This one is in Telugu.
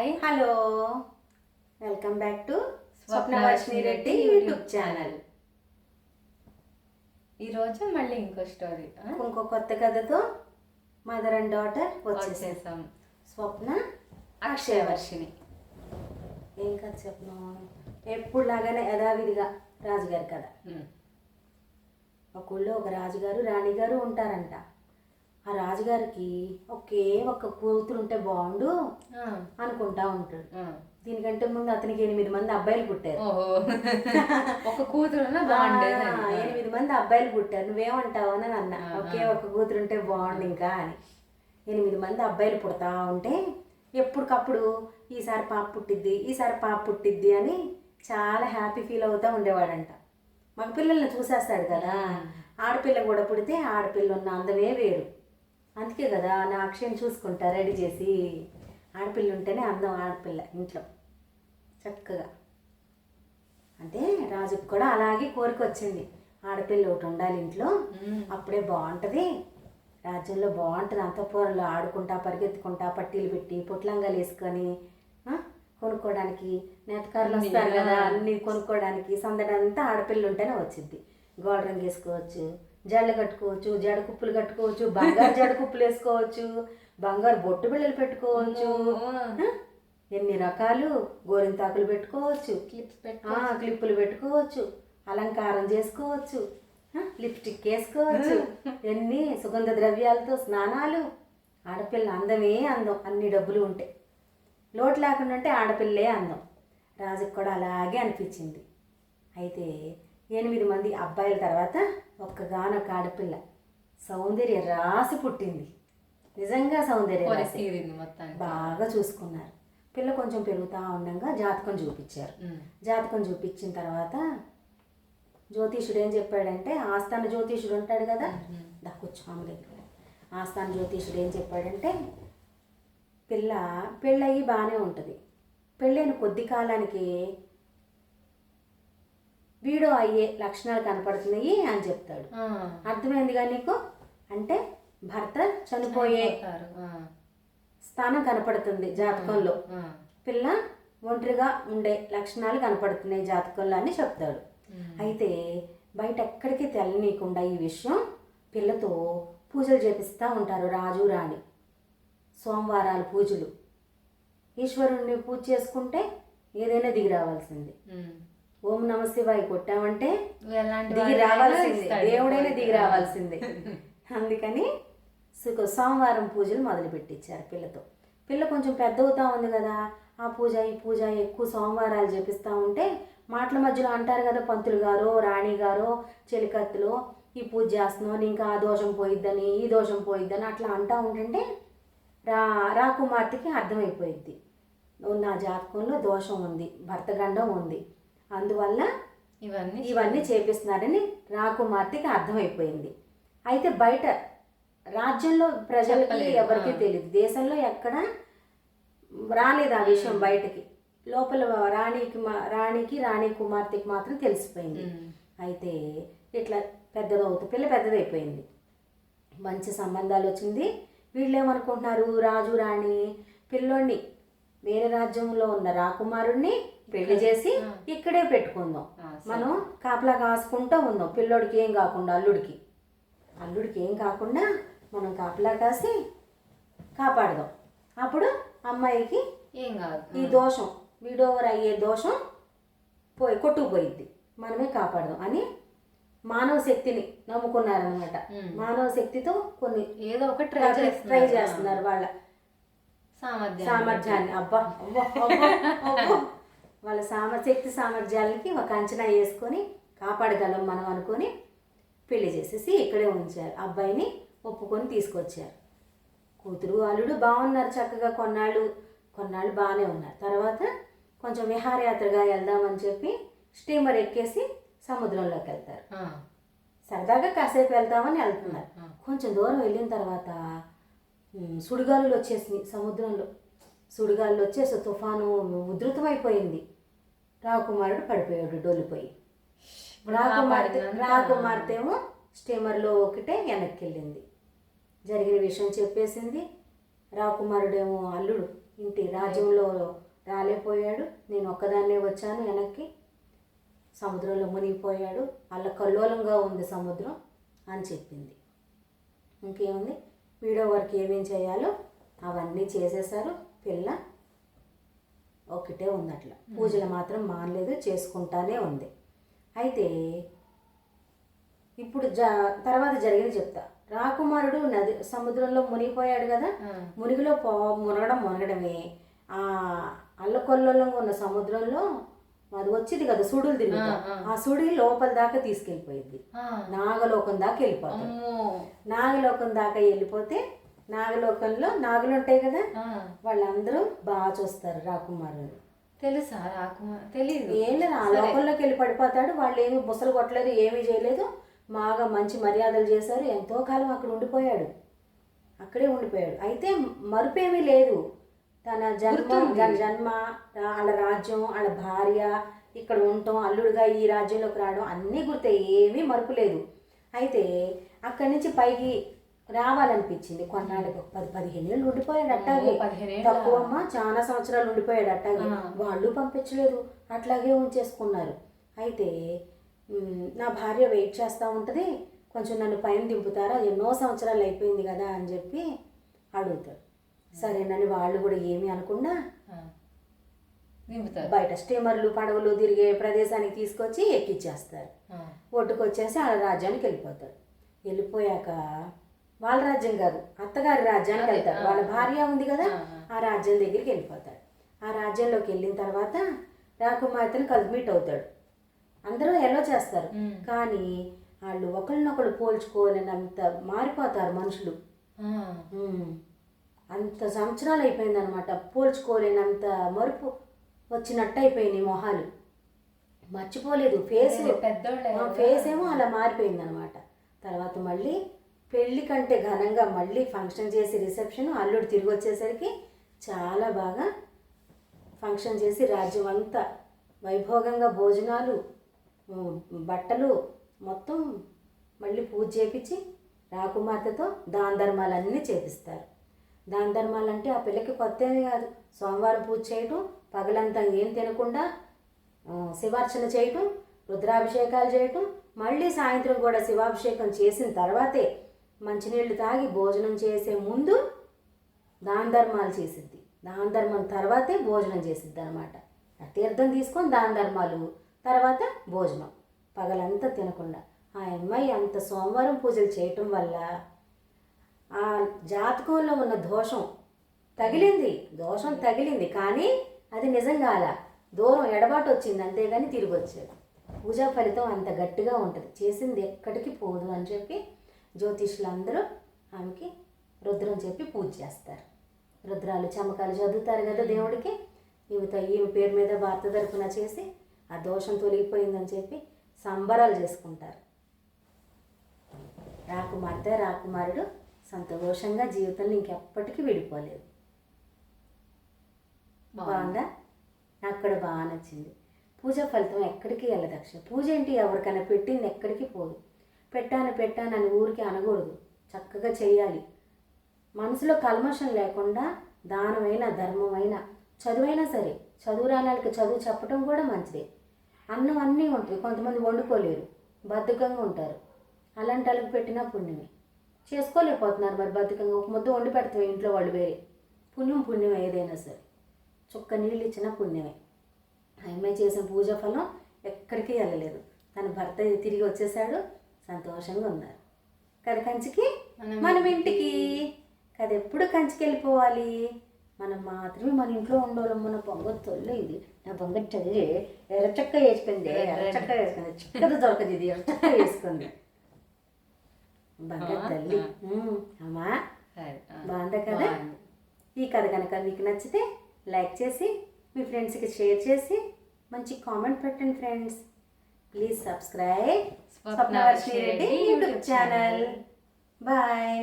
Hi hello. Welcome back to Swapnavarshini Reddy YouTube channel. ఈరోజు మళ్ళీ ఇంకో స్టోరీ? ఇంకో కొత్త కథతో మదర్ అండ్ డాటర్ వచ్చేసాం వచ్చేసాం. స్వప్న అక్షయవర్షిని ఏం కథ చెప్పను ఎప్పుడు లాగానే యథావిధిగా రాజుగారి కథ. ఒక ఊళ్ళో ఒక రాజుగారు రాణిగారు ఉంటారంట. ఆ రాజుగారికి ఒకే ఒక్క కూతురు ఉంటే బాగుండు అనుకుంటా ఉంటాడు. దీనికంటే ముందు అతనికి ఎనిమిది మంది అబ్బాయిలు పుట్టారు. ఒక కూతురు. ఎనిమిది మంది అబ్బాయిలు పుట్టారు. నువ్వేమంటావు అని అన్న. ఒకే ఒక కూతురు ఉంటే బాగుండు ఇంకా అని. ఎనిమిది మంది అబ్బాయిలు పుడతా ఉంటే ఎప్పటికప్పుడు ఈసారి పాప పుట్టిద్ది ఈసారి పాప పుట్టిద్ది అని చాలా హ్యాపీ ఫీల్ అవుతూ ఉండేవాడంట. మగపిల్లల్ని చూసేస్తాడు కదా. ఆడపిల్ల కూడా పుడితే ఆడపిల్ల ఉన్న అందమే వేరు. అందుకే కదా నా అక్షయం చూసుకుంటా రెడీ చేసి ఆడపిల్ల ఉంటేనే అందం ఆడపిల్ల ఇంట్లో. చక్కగా. అంటే రాజుకు కూడా అలాగే కోరిక వచ్చింది. ఆడపిల్ల ఒకటి ఉండాలి ఇంట్లో. అప్పుడే బాగుంటుంది. రాజ్యంలో బాగుంటుంది. అంతఃపురంలో ఆడుకుంటా పరిగెత్తుకుంటా పట్టీలు పెట్టి పొట్లంగాలు వేసుకొని కొనుక్కోవడానికి నేతకారులు వస్తారు కదా. అన్ని కొనుక్కోవడానికి సందడంతా ఆడపిల్ల ఉంటేనే వచ్చింది. గోడ రంగు వేసుకోవచ్చు జడలు కట్టుకోవచ్చు జడ కుప్పులు కట్టుకోవచ్చు బంగారు జడ కుప్పులు వేసుకోవచ్చు బంగారు బొట్టు బిళ్ళలు పెట్టుకోవచ్చు. ఎన్ని రకాలు? గోరింతాకులు పెట్టుకోవచ్చు. క్లిప్పులు పెట్టుకోవచ్చు. అలంకారం చేసుకోవచ్చు. లిప్స్టిక్ వేసుకోవచ్చు. ఎన్ని సుగంధ ద్రవ్యాలతో స్నానాలు. ఆడపిల్ల అందమే అందం. అన్ని డబ్బులు ఉంటాయి లోటు లేకుండా ఉంటే ఆడపిల్లే అందం. రాజుకు కూడా అలాగే అనిపించింది. అయితే ఎనిమిది మంది అబ్బాయిల తర్వాత ఒక్కగానొక్క ఆడపిల్ల. సౌందర్య రాసి పుట్టింది. నిజంగా సౌందర్య రాసి బాగా చూసుకున్నారు. పిల్ల కొంచెం పెరుగుతూ ఉండగా జాతకం చూపించారు. జాతకం చూపించిన తర్వాత జ్యోతిషుడు ఏం చెప్పాడంటే ఆస్థాన జ్యోతిషుడు ఉంటాడు కదా. ఉమ్. దక్కొచ్చు ఆమె దగ్గర ఆస్థాన జ్యోతిషుడు ఏం చెప్పాడంటే పిల్ల పెళ్ళయి బాగానే ఉంటుంది. పెళ్ళైన కొద్ది కాలానికి వీడో అయ్యే లక్షణాలు కనపడుతున్నాయి అని చెప్తాడు. అర్థమైందిగా నీకు అంటే భర్త చనిపోయే. స్థానం కనపడుతుంది జాతకంలో. పిల్ల ఒంటరిగా ఉండే లక్షణాలు కనపడుతున్నాయి జాతకంలో అని చెప్తాడు. అయితే బయట ఎక్కడికి తెల్లనీయకుండా ఈ విషయం పిల్లతో పూజలు చేపిస్తూ ఉంటారు రాజు రాణి సోమవారాలు పూజలు ఈశ్వరుణ్ణి పూజ చేసుకుంటే ఏదైనా దిగి రావాల్సింది. ఓం నమ శివాయ కొట్టామంటే దిగి రావాల్సిందే. దేవుడైనా దిగి రావాల్సిందే. అందుకని సుఖ సోమవారం పూజలు మొదలు పెట్టించారు పిల్లతో. పిల్ల కొంచెం పెద్ద అవుతా ఉంది కదా ఆ పూజ ఈ పూజ ఎక్కువ సోమవారాలు చేపిస్తూ ఉంటే మాటల మధ్యలో అంటారు కదా పంతులు గారు రాణి గారు చెలికత్తులు ఈ పూజ చేస్తున్నావు ఇంకా ఆ దోషం పోయిద్దని ఈ దోషం పోయిద్దని అట్లా అంటూ ఉంటుంటే రా రాకుమార్తెకి అర్థమైపోయిద్ది. నా జాతకంలో దోషం ఉంది భర్త గండం ఉంది. అందువల్ల ఇవన్నీ ఇవన్నీ చేపిస్తున్నారని రాకుమార్తెకి అర్థమైపోయింది. అయితే బయట రాజ్యంలో ప్రజలకి ఎవరికి. తెలియదు దేశంలో ఎక్కడ రాలేదు ఆ విషయం బయటకి. లోపల రాణికి మా- రాణికి రాణి కుమార్తెకి మాత్రం తెలిసిపోయింది. అయితే ఇట్లా పెద్దదవుతూ పిల్ల పెద్దదైపోయింది. మంచి సంబంధాలు వచ్చింది. వీళ్ళు ఏమనుకుంటున్నారు రాజు రాణి పిల్లోడిని వేరే రాజ్యంలో ఉన్న రాకుమారుణ్ణి పెళ్ళి చేసి. ఇక్కడే పెట్టుకుందాం. మనం కాపలా కాసుకుంటూ ఉందాం. పిల్లోడికి ఏం కాకుండా అల్లుడికి. అల్లుడికి ఏం కాకుండా మనం కాపలా కాసి కాపాడదాం. అప్పుడు అమ్మాయికి ఏం కాదు. ఈ దోషం వీడోవర్ అయ్యే దోషం పోయి కొట్టుకుపోయిద్ది. మనమే కాపాడదాం అని మానవ శక్తిని నమ్ముకున్నారనమాట. మానవ శక్తితో కొన్ని ఏదో ఒక ట్రై ట్రై చేస్తున్నారు వాళ్ళ సామర్థ్యం సామర్థ్యాన్ని. అబ్బా, అబ్బా, అబ్బా. వాళ్ళ సామ శక్తి సామర్థ్యాలకి ఒక అంచనా వేసుకొని కాపాడగలం మనం అనుకొని పెళ్ళి చేసేసి ఇక్కడే ఉంచారు. అబ్బాయిని ఒప్పుకొని తీసుకొచ్చారు. కూతురు అల్లుడు బాగున్నారు చక్కగా కొన్నాళ్ళు కొన్నాళ్ళు బాగానే ఉన్నారు. తర్వాత కొంచెం విహారయాత్రగా వెళ్దామని చెప్పి స్టీమర్ ఎక్కేసి సముద్రంలోకి వెళ్తారు. సరదాగా కాసేపు వెళ్తామని వెళ్తున్నారు. కొంచెం దూరం వెళ్ళిన తర్వాత ఉమ్, సుడిగాలులు వచ్చేసినాయి సముద్రంలో. సుడిగాలులు వచ్చేసి తుఫాను ఉధృతమైపోయింది. రాకుమారుడు పడిపోయాడు ఇప్పుడు రాకుమార్తె కాపాడినంత- రాకుమార్తె ఏమో స్టీమర్లో ఒకటే వెనక్కి వెళ్ళింది జరిగిన విషయం చెప్పేసింది. రాకుమారుడేమో అల్లుడు ఇంటి రాజ్యంలో రాలేపోయాడు నేను ఒక్కదాన్నే వచ్చాను వెనక్కి. సముద్రంలో మునిగిపోయాడు. అల్ల కల్లోలంగా ఉంది సముద్రం అని చెప్పింది. ఇంకేముంది? వీడియో వరకు ఏమేం చేయాలో అవన్నీ చేసేసారు పిల్ల ఒకటే ఉంది అట్లా పూజలు మాత్రం మానలేదు చేసుకుంటానే ఉంది. అయితే ఇప్పుడు జ తర్వాత జరిగింది చెప్తా. రాకుమారుడు నది సముద్రంలో మునిగిపోయాడు కదా. మునిగిలో పో మునగడం మునగడమే. ఆ అల్లకొల్లంగా ఉన్న సముద్రంలో అది వచ్చింది కదా సుడులు తిరుగుతా. ఆ, సుడి లోపల దాకా తీసుకెళ్ళిపోయింది. నాగలోకం దాకా వెళ్ళిపోతాడు అమ్మో. నాగలోకం దాకా వెళ్ళిపోతే నాగలోకంలో నాగులు ఉంటాయి కదా. వాళ్ళందరూ బాగా చూస్తారు రాకుమారుని. తెలుసా రాకుమా తెలీదు. ఏం లేదు ఆ లోకంలోకి వెళ్ళి పడిపోతాడు వాళ్ళు ఏమి బుసలు కొట్టలేదు ఏమీ చేయలేదు. బాగా మంచి మర్యాదలు చేశారు ఎంతో కాలం అక్కడ ఉండిపోయాడు. అక్కడే ఉండిపోయాడు. అయితే మరుపేమీ లేదు. తన జన్మ. తన జన్మ వాళ్ళ రాజ్యం వాళ్ళ భార్య ఇక్కడ ఉండటం అల్లుడుగా ఈ రాజ్యంలోకి రావడం అన్నీ గుర్తాయి ఏమీ మరుపు లేదు. అయితే అక్కడి నుంచి పైకి రావాలనిపించింది. కొన్నాళ్ళకి పది పదిహేను ఏళ్ళు ఉండిపోయాడు అట్టాగే. అమ్మో, పదిహేనేళ్ళా? తక్కువ అమ్మ చాలా సంవత్సరాలు ఉండిపోయాడు అట్టాగే. ఆ. వాళ్ళు పంపించలేదు. అట్లాగే ఉంచేసుకున్నారు. అయితే నా భార్య వెయిట్ చేస్తూ ఉంటుంది. కొంచెం నన్ను పైన దింపుతారా? ఎన్నో సంవత్సరాలు అయిపోయింది కదా అని చెప్పి అడుగుతాడు. సరేనని వాళ్ళు కూడా ఏమీ అనకుండా ఆ. బయట స్టీమర్లు పడవలు తిరిగే ప్రదేశానికి తీసుకొచ్చి ఎక్కిచ్చేస్తారు. ఆ. ఒడ్డుకు వచ్చేసి వాళ్ళ రాజ్యానికి వెళ్ళిపోతాడు. వెళ్ళిపోయాక వాళ్ళ రాజ్యం కాదు అత్తగారి రాజ్యానికి వెళ్తాడు ఆ. వాళ్ళ భార్య ఉంది కదా ఆ, రాజ్యం దగ్గరికి వెళ్ళిపోతాడు. ఆ రాజ్యంలోకి వెళ్ళిన తర్వాత రాకుమార్తెను కలిసి మీట్ అవుతాడు. అందరూ ఎలా చేస్తారు. కానీ వాళ్ళు ఒకరినొకరు పోల్చుకోలేనంత మారిపోతారు మనుషులు. అంత సంవత్సరాలు అయిపోయిందనమాట పోల్చుకోలేనంత మరుపు వచ్చినట్టు అయిపోయినాయి మొహాలు. మర్చిపోలేదు. ఫేస్. ఫేస్ ఏమో అలా మారిపోయింది అనమాట తర్వాత మళ్ళీ పెళ్ళి కంటే ఘనంగా మళ్ళీ ఫంక్షన్ చేసి రిసెప్షన్ అల్లుడు తిరిగి వచ్చేసరికి చాలా బాగా ఫంక్షన్ చేసి రాజ్యం అంతా వైభోగంగా భోజనాలు బట్టలు మొత్తం మళ్ళీ పూజ చేపించి రాకుమార్తెతో దాన ధర్మాలన్నీ చేపిస్తారు. దాన ధర్మాలు అంటే ఆ పిల్లకి కొత్త ఏమీ కాదు. సోమవారం పూజ చేయటం పగలంతా ఏం తినకుండా శివార్చన చేయటం రుద్రాభిషేకాలు చేయటం మళ్ళీ సాయంత్రం కూడా శివాభిషేకం చేసిన తర్వాతే మంచినీళ్ళు తాగి భోజనం చేసే ముందు దాన ధర్మాలు చేసిద్ది. దాన ధర్మం తర్వాతే భోజనం చేసిద్ది అనమాట తీర్థం తీసుకొని దాన ధర్మాలు తర్వాత భోజనం. పగలంతా తినకుండా. ఆ అమ్మాయి అంత సోమవారం పూజలు చేయటం వల్ల ఆ జాతకంలో ఉన్న దోషం తగిలింది. దోషం తగిలింది కానీ అది నిజం కాల. దూరం ఎడబాటు వచ్చింది అంతేగాని తిరిగి వచ్చేది. పూజా ఫలితం అంత గట్టిగా ఉంటుంది. చేసింది ఎక్కడికి పోదు అని చెప్పి జ్యోతిష్యులందరూ ఆమెకి రుద్రం చెప్పి పూజ చేస్తారు. రుద్రాలు చమకాలు చదువుతారు కదా దేవుడికి. ఈమెతో ఈమె పేరు మీద భర్త తరపున చేసి ఆ దోషం తొలగిపోయిందని చెప్పి సంబరాలు చేసుకుంటారు. రాకుమార్తె రాకుమారుడు సంతోషంగా జీవితంలో ఇంకెప్పటికీ విడిపోలేదు. బాగుందా. నాకు కూడా బాగా నచ్చింది. పూజ ఫలితం ఎక్కడికి వెళ్ళదు అక్ష పూజ ఏంటి? ఎవరికైనా పెట్టింది ఎక్కడికి పోదు. పెట్టాను పెట్టాను అని ఊరికి అనకూడదు. చక్కగా చేయాలి. మనసులో కల్మషం లేకుండా దానమైన ధర్మమైన చదువైనా సరే చదువు రానాలకి చదువు చెప్పడం కూడా మంచిదే. అన్నం అన్నీ ఉంటాయి. కొంతమంది వండుకోలేరు. బద్ధకంగా ఉంటారు. అలాంటి వాళ్ళకి పెట్టినా పుణ్యమే. చేసుకోలేకపోతున్నారు మరి బద్ధకంగా. ఒక ముద్ద వండి పెడతాం ఇంట్లో వాళ్ళు వేరే. పుణ్యం పుణ్యం ఏదైనా సరే. చుక్క నీళ్ళు ఇచ్చినా పుణ్యమే. ఆ అమ్మాయి చేసిన పూజ ఫలం ఎక్కడికి వెళ్ళలేదు. తన భర్త తిరిగి వచ్చేసాడు. సంతోషంగా ఉన్నారు. కదా కంచికి? మనం ఇంటికి. కదా ఎప్పుడు కంచికి వెళ్ళిపోవాలి? మనం మాత్రమే మన ఇంట్లో ఉండాలి మన పొంగ తొల్లు ఇది. నా పొంగ చల్లి ఎర్రచక్క వేసుకుంది. ఎర్రచక్క వేసుకుంది. చిక్కది దొరకదు ఇది. ఎర్రచక్క వేసుకుంది. బంగారు తల్లి. అమ్మా. బాగుందా కదా. ఈ కథ కనుక మీకు నచ్చితే లైక్ చేసి మీ ఫ్రెండ్స్కి షేర్ చేసి మంచి కామెంట్ పెట్టండి friends. Please subscribe Swapna Swapnavarshini Reddy YouTube channel bye